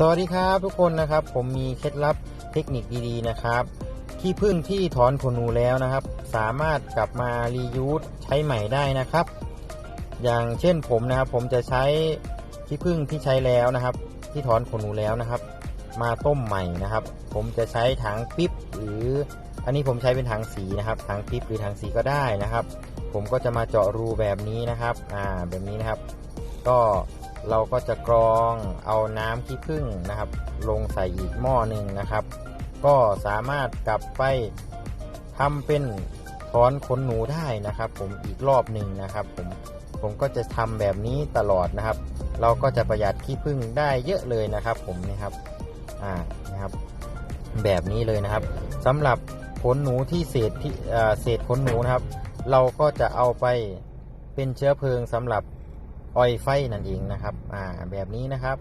สวัสดีครับทุกคนนะครับ ผมมีเคล็ดลับเทคนิคดีๆนะครับขี้ผึ้งที่ถอนขนหนูแล้วนะครับ สามารถกลับมารียูสใช้ใหม่ได้นะครับ อย่างเช่นผมนะครับผมจะใช้ขี้ผึ้งที่ใช้แล้วนะครับ ที่ถอนขนหนูแล้วนะครับ มาต้มใหม่นะครับ ผมจะใช้ถังปิ๊บหรือ อันนี้ผมใช้เป็นถังสีนะครับถังปิ๊บหรือถังสีก็ได้นะครับ ผมก็จะมาเจาะรูแบบนี้นะครับอ่าแบบนี้นะครับ ก็ เราก็จะกรองเอาน้ำขี้ผึ้งนะครับ ลงใส่อีกหม้อหนึ่งนะครับ ก็สามารถกลับไปทำเป็นถอนขนหนูได้นะครับ ผมอีกรอบหนึ่งนะครับ ผมผมก็จะทำแบบนี้ตลอดนะครับ เราก็จะประหยัดขี้ผึ้งได้เยอะเลยนะครับ ผมนะครับอ่านะครับ แบบนี้เลยนะครับสำหรับขนหนูที่เศษที่เศษขนหนูนะครับ เราก็จะเอาไปเป็นเชื้อเพลิงสำหรับ อยไฟนั่นเองนะครับ อ่าแบบนี้นะครับ